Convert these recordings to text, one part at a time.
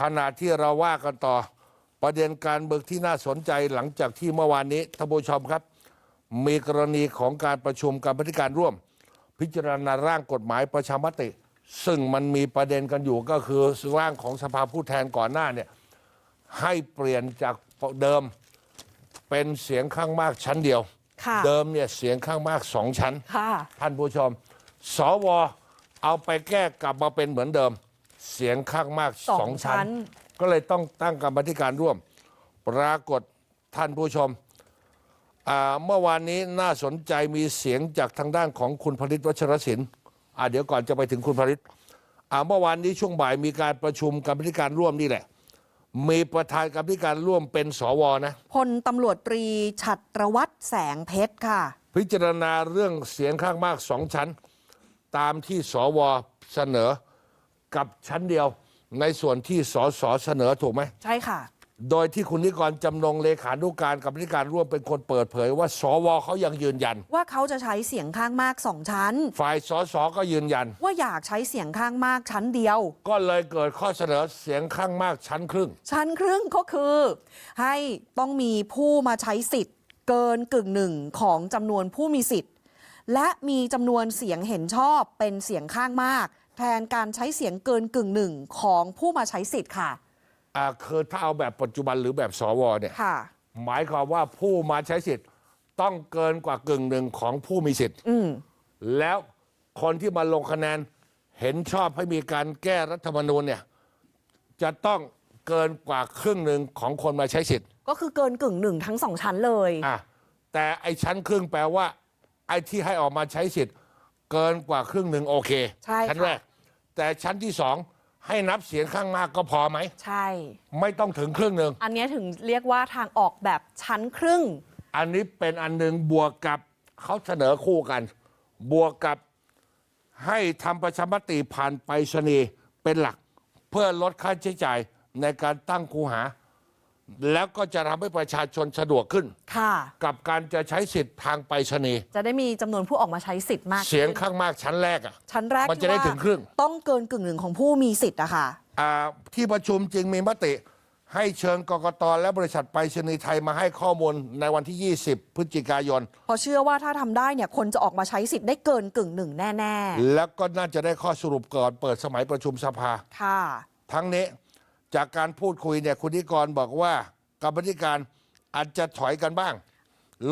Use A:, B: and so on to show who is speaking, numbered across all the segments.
A: ขณะที่เราว่ากันต่อ ประเด็นการเมืองที่น่าสนใจหลังจากที่เมื่อวานนี้ท่านผู้ชมครับ มีกรณีของการประชุมกรรมาธิการร่วม พิจารณาร่างกฎหมายประชามติ ซึ่งมันมีประเด็นกันอยู่ก็คือร่างของสภาผู้แทนก่อนหน้าเนี่ยให้เปลี่ยนจากเดิมเป็นเสียงข้างมากชั้นเดียว
B: ค่ะ
A: เดิมเนี่ยเสียงข้างมากสองชั้น
B: ค่ะ
A: ท่านผู้ชม สวเอาไปแก้กลับมาเป็นเหมือนเดิม เสียงข้างมาก
B: สอง
A: สองชั้
B: ชั้
A: น
B: น
A: ก็เลยต้องตั้งกรรมาธิการร่วม ปรากฏท่านผู้ชมอ่าเมื่อวานนี้น่าสนใจมีเสียงจากทางด้านของคุณผลิตวัชรศิลป์อ่าเดี๋ยวก่อนจะไปถึงคุณผลิตอ่าเมื่อวานนี้ช่วงบ่ายมีการประชุมกรรมาธิการร่วมนี่แหละ มีประธานกรรมาธิการร่วมเป็นสวนะ
B: พลตำรวจตรีฉัตรวัตรแสงเพชรค่ะ
A: พิจารณาเรื่องเสียงข้างมากสองชั้น ตามที่สวเสนอ กับชั้นเดียวในส่วนที่สสเสนอถูกไหม
B: ใช่ค่ะ
A: โดยที่คุณนิกรจำนงเลขานุการกับนิการร่วมเป็นคนเปิดเผยว่าสวเขายังยืนยัน
B: ว่าเขาจะใช้เสียงข้างมากสองชั้น
A: ฝ่ายสสก็ยืนยัน
B: ว่าอยากใช้เสียงข้างมากชั้นเดียว
A: ก็เลยเกิดข้อเสนอเสียงข้างมากชั้นครึ่ง
B: ชั้นครึ่งก็คือ ให้ต้องมีผู้มาใช้สิทธิ์ เกินกึ่งหนึ่งของจำนวนผู้มีสิทธิ์ และมีจำนวนเสียงเห็นชอบเป็นเสียงข้างมาก แทนการใช้เสียงเกินกึ่งหนึ่งของผู้มาใช้สิทธิ์ค่ะ
A: อ่าคือถ้าเอาแบบปัจจุบันหรือแบบสวเนี่ย
B: ค่ะ
A: หมายความว่าผู้มาใช้สิทธิ์ต้องเกินกว่ากึ่งหนึ่งของผู้มีสิทธิ์
B: อืม
A: แล้วคนที่มาลงคะแนนเห็นชอบให้มีการแก้รัฐธรรมนูญเนี่ยจะต้องเกินกว่าครึ่งหนึ่งของคนมาใช้สิทธิ์
B: ก็คือเกินกึ่งหนึ่งทั้งสองชั้นเลย
A: อะแต่ไอ้ชั้นครึ่งแปลว่า ไอ้ที่ให้ออกมาใช้สิทธิ์ เกินกว่าครึ่งหนึ่งโอเค
B: ใช่
A: ชั้น
B: ค่ะ
A: แรก แต่ชั้นที่สองให้นับเสียงข้างมากก็พอไหม
B: ใช่
A: ไม่ต้องถึงครึ่งหนึ่ง
B: อันเนี้ยถึงเรียกว่าทางออกแบบชั้นครึ่ง
A: อันนี้เป็นอันหนึ่งบวกกับเขาเสนอคู่กัน บวกกับให้ทำประชามติผ่านไปรษณีย์เป็นหลัก เพื่อลดค่าใช้จ่ายในการตั้งคูหา แล้วก็จะทำให้ประชาชนสะดวกขึ้น
B: ค่ะ
A: กับการจะใช้สิทธิ์ทางไปรษณีย์
B: จะได้มีจำนวนผู้ออกมาใช้สิทธิ์มาก
A: เสียง
B: ขึ้น
A: ข้างมากชั้นแรกอะ
B: ชั้นแรก
A: มันจะได้
B: ที่ว่า
A: ถึงครึ่ง
B: ต้องเกินกึ่งหนึ่งของผู้มีสิทธิ์อะค่ะ
A: อ่าที่ประชุมจึงมีมติ ให้เชิญกกตและบริษัทไปรษณีย์ไทยมาให้ข้อมูลในวันที่ 20 พฤศจิกายน
B: เพราะเชื่อว่าถ้าทำได้เนี่ยคนจะออกมาใช้สิทธิ์ได้เกินกึ่งหนึ่งแน่
A: แล้วก็น่าจะได้ข้อสรุปก่อนเปิดสมัยประชุมสภา
B: ๆ ค่ะ
A: ทั้งนี้ จากการพูดคุยเนี่ยคุณนิกรบอกว่ากรรมธิการอาจจะถอยกันบ้าง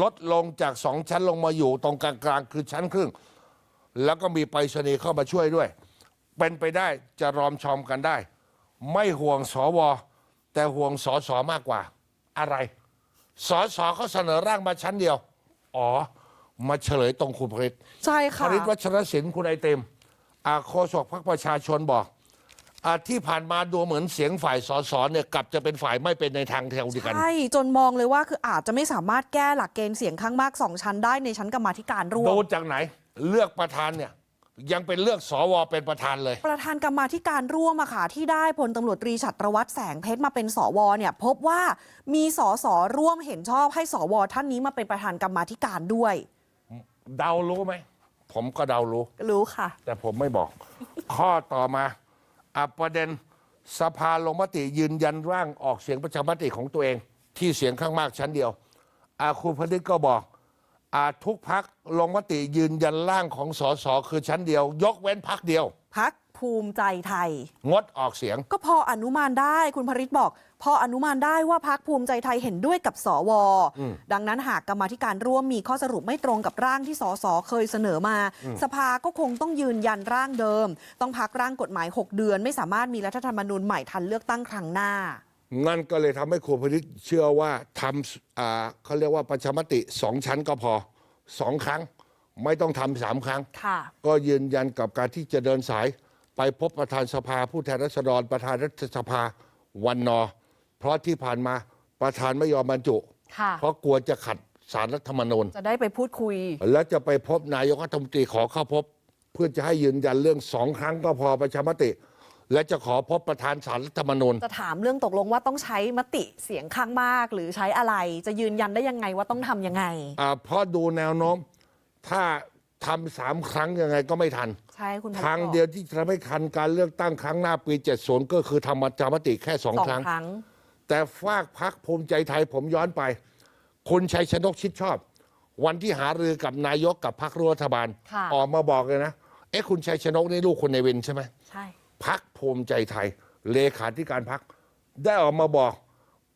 A: ลดลงจากสองชั้นลงมาอยู่ตรงกลางๆคือชั้นครึ่ง แล้วก็มีไปรษณีย์เข้ามาช่วยด้วย เป็นไปได้จะรอมชอมกันได้ ไม่ห่วงสวแต่ห่วงสสมากกว่า อะไรสสเขาเสนอร่างมาชั้นเดียว อ๋อ มาเฉลยตรงคุณผลิต
B: ใช่
A: ผ
B: ค่ะ
A: ลิตวัชรศิลป์คุณไอเต็มอาโฆษกพรรคประชาชนบอก อาที่ผ่านมาดูเหมือนเสียงฝ่ายสสเนี่ยกลับจะเป็นฝ่ายไม่เป็นในทางเดียวกัน
B: ใช่ จนมองเลยว่าคืออาจจะไม่สามารถแก้หลักเกณฑ์เสียงข้างมากสองชั้นได้ในชั้นกรรมาธิการร่ว
A: ดู
B: ม
A: จากไหน เลือกประธานเนี่ยยังเป็นเลือกสวเป็นประธานเลย
B: ประธานกรรมาธิการร่วมอะค่ะที่ได้พลตำรวจตรีฉัตรวัตรแสงเพชรมาเป็นสวเนี่ยพบว่ามีสสร่วมเห็นชอบให้สวท่านนี้มาเป็นประธานกรรมาธิการด้วย
A: เดารู้ไหมผมก็เดารู้
B: รู้ค่ะ
A: แต่ผมไม่บอก ข้อต่อมาอะ ประเด็นสภาลงมติยืนยันร่างออกเสียงประชามติของตัวเอง ที่เสียงข้างมากชั้นเดียวอาคุณพนิตก็บอกอาทุกพักลงมติยืนยันร่างของสสคือชั้นเดียว ยกเว้นพักเดียว
B: พัก ภูมิใจไทย
A: งดออกเสียง
B: ก็พออนุมานได้คุณพริตบอก พออนุมานได้ว่าพักภูมิใจไทยเห็นด้วยกับสวดังนั้นหากกรรมาธิการร่วมมีข้อสรุปไม่ตรงกับร่างที่สสเคยเสนอมา สภาก็คงต้องยืนยันร่างเดิม ต้องพักร่างกฎหมาย 6 เดือน ไม่สามารถมีรัฐธรรมนูญใหม่ทันเลือกตั้งครั้งหน้า
A: นั่นก็เลยทำให้ครูพนิตเชื่อว่าทำอ่าเขาเรียกว่าประชามติสองชั้นก็พอสองครั้ง ไม่ต้องทำสามครั้ง
B: ค่ะ
A: ก็ยืนยันกับการที่จะเดินสาย ไปพบประธานสภาผู้แทนราษฎรประธานรัฐสภาวันนอ เพราะที่ผ่านมาประธานไม่ยอมบรรจุ
B: ค่ะ
A: เพราะกลัวจะขัดสารรัฐธรรมนูญ
B: จะได้ไปพูดคุย
A: และจะไปพบนายกรัฐมนตรีขอเข้าพบ เพื่อจะให้ยืนยันเรื่องสองครั้งก็พอประชามติ และจะขอพบประธานสารรัฐธรรมนูญ
B: จะถามเรื่องตกลงว่าต้องใช้มติเสียงข้างมาก หรือใช้อะไร จะยืนยันได้ยังไงว่าต้องทำยังไง
A: อ่าเพราะดูแนวโน้ม ถ้าทำสามครั้งยังไงก็ไม่ทัน
B: ใช่คุณพริต
A: ทาง
B: บอก
A: เดียวที่จะทำให้คันการเลือกตั้งครั้งหน้าปี70ก็คือทำประชามติแค่สอง
B: สอง
A: ครั้ง
B: ครั้ง
A: แต่ฝากพักภูมิใจไทยผมย้อนไป คุณชัยชนกชิดชอบ วันที่หารือกับนายกกับพักรัฐบาล
B: ค่ะ
A: ออกมาบอกเลยนะ เอ๊ะคุณชัยชนกนี่ลูกคนในเวนใช่ไหม
B: ใช่
A: พักภูมิใจไทย เลขาธิการพัก ได้ออกมาบอก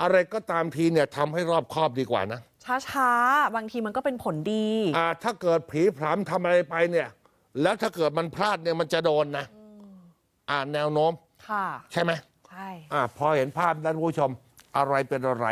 A: อะไรก็ตามทีเนี่ยทำให้รอบคอบดีกว่านะ
B: ช้าๆ บางทีมันก็เป็นผลดี
A: อ่าถ้าเกิดผีผามทำอะไรไปเนี่ย แล้วถ้าเกิดมันพลาดเนี่ยมันจะโดนนะ อ่าแนวโน้ม
B: ค่ะ
A: ใช่ไหม
B: ใช่
A: อ่าพอเห็นภาพนั้นผู้ชม อะไรเป็นอะไร